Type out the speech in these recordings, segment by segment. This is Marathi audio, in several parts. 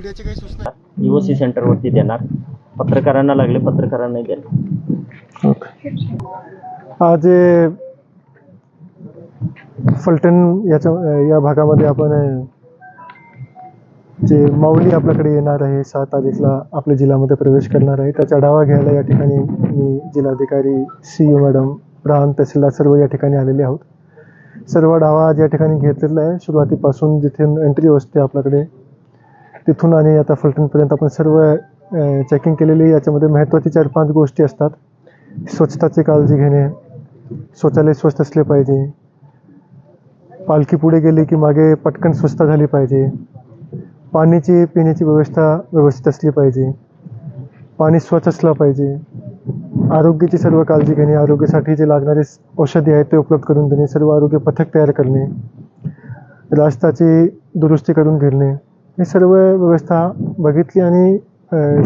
देण्याची काही सूचना युवसी सेंटरवरती देणार. पत्रकारांना लागले पत्रकारांनाही देणार. अ, फलटण याच्या या भागामध्ये आपण जे माऊली आपल्याकडे येणार आहे सात तारीखला आपल्या जिल्ह्यामध्ये प्रवेश करणार आहे. त्याचा आढावा घ्यायला या ठिकाणी मी जिल्हाधिकारी सी यू मॅडम प्रांत तहसीलदार सर्व या ठिकाणी आलेले आहोत. सर्व आढावा आज या ठिकाणी घेतलेला आहे. सुरुवातीपासून जिथे एंट्री असते आपल्याकडे तिथून आणि आता फलटणपर्यंत आपण सर्व चेकिंग केलेली याच्यामध्ये महत्त्वाची चार पाच गोष्टी असतात. स्वच्छताची काळजी घेणे शौचालय स्वस्त असले पाहिजे. पालखी पुढे गेली की मागे पटकन स्वच्छता झाली पाहिजे. पाण्याची पिण्याची व्यवस्था व्यवस्थित असली पाहिजे. पाणी स्वच्छ असलं पाहिजे. आरोग्याची सर्व काळजी घेणे आरोग्यासाठी जे लागणारे औषधी आहेत ते उपलब्ध करून देणे सर्व आरोग्य पथक तयार करणे रस्त्याची दुरुस्ती करून घेणे हे सर्व व्यवस्था बघितली आणि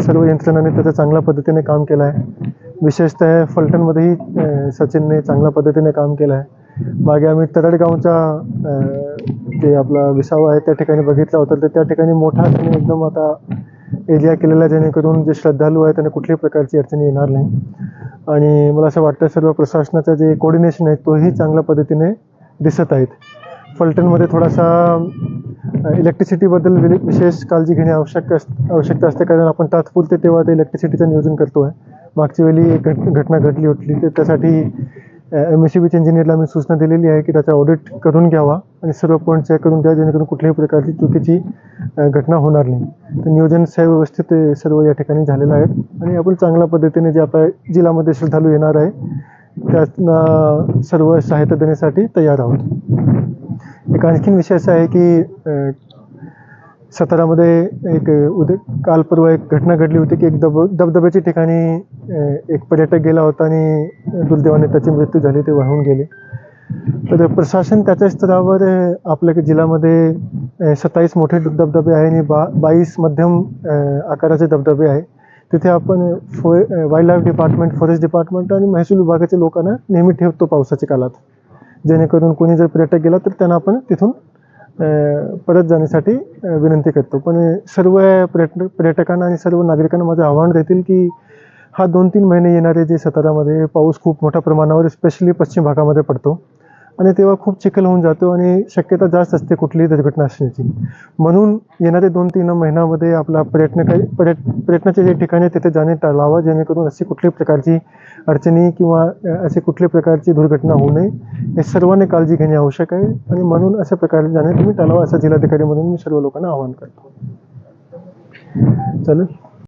सर्व यंत्रणाने त्याचं चांगल्या पद्धतीने काम केलं आहे विशेषतः फलटणमध्येही सचिनने चांगल्या पद्धतीने काम केलं आहे मागे आम्ही तरडगावचा जे आपला विसावा आहे त्या ठिकाणी बघितला होता. तर त्या ठिकाणी मोठा त्यांनी एकदम आता एरिया केलेला आहे जेणेकरून जे श्रद्धालू आहे त्यांना कुठल्याही प्रकारची अडचणी येणार नाही. आणि मला असं वाटतं सर्व प्रशासनाचं जे कोऑर्डिनेशन आहे तोही चांगल्या पद्धतीने दिसत आहेत. फलटणमध्ये थोडासा इलेक्ट्रिसिटीबद्दल विले- विशेष काळजी घेणे आवश्यक अस आवश्यकता असते कारण आपण तात्पुरते तेव्हा ते इलेक्ट्रिसिटीचं नियोजन करतो आहे मागच्या वेळी एक घट घटना घडली होती तर त्यासाठी एम एस सी बीच्या इंजिनियरला मी सूचना दिलेली आहे की त्याचा ऑडिट करून घ्यावा आणि सर्व पॉईंट चेक करून घ्यावा जेणेकरून कुठल्याही प्रकारची चुकीची घटना होणार नाही. तर नियोजन व्यवस्थित सर्व या ठिकाणी झालेलं आहे आणि आपण चांगल्या पद्धतीने जे आपल्या जिल्ह्यामध्ये श्रद्धालू येणार आहे त्यांना सर्व सहायता देण्यासाठी तयार आहोत. एक आणखीन विषय असा आहे की अ, सातारामध्ये एक उद्या काल परवा एक घटना घडली होती की एक दब धबधब्याच्या ठिकाणी अ, एक पर्यटक गेला होता आणि दुर्दैवाने त्याची मृत्यू झाली ते वाहून गेले. तर प्रशासन त्याच्या स्तरावर अ, आपल्या जिल्ह्यामध्ये सत्तावीस मोठे धबधबे आहे आणि बा बावीस मध्यम अ, आकाराचे धबधबे आहे तिथे आपण फो wild life department forest department आणि महसूल विभागाच्या लोकांना नेहमी ठेवतो पावसाच्या काळात. जेणेकरून कोणी जर पर्यटक गेला तर त्यांना आपण तिथून परत जाण्यासाठी विनंती करतो. पण सर्व पर्यटक पर्यटकांना आणि सर्व नागरिकांना माझं आव्हान राहतील की हा दोन तीन महिने येणारे जे सातारामध्ये पाऊस खूप मोठ्या प्रमाणावर स्पेशली पश्चिम भागामध्ये पडतो. आणि तेव्हा खूप चिखल होऊन जातो आणि शक्यता जास्त असते कुठलीही दुर्घटना असण्याची म्हणून येणारे दोन तीन महिन्यामध्ये आपला पर्यटन पर्यट पर्यटनाचे जे ठिकाण आहे तिथे जाणे टाळावं जेणेकरून अशी कुठल्याही प्रकारची अडचणी किंवा असे अशी कुठल्याही प्रकारची दुर्घटना होऊ नये हे सर्वांनी काळजी घेणे आवश्यक आहे. आणि म्हणून अशा प्रकारे जाणे तुम्ही टाळावं असं जिल्हाधिकारी म्हणून मी सर्व लोकांना आवाहन करतो. चालेल?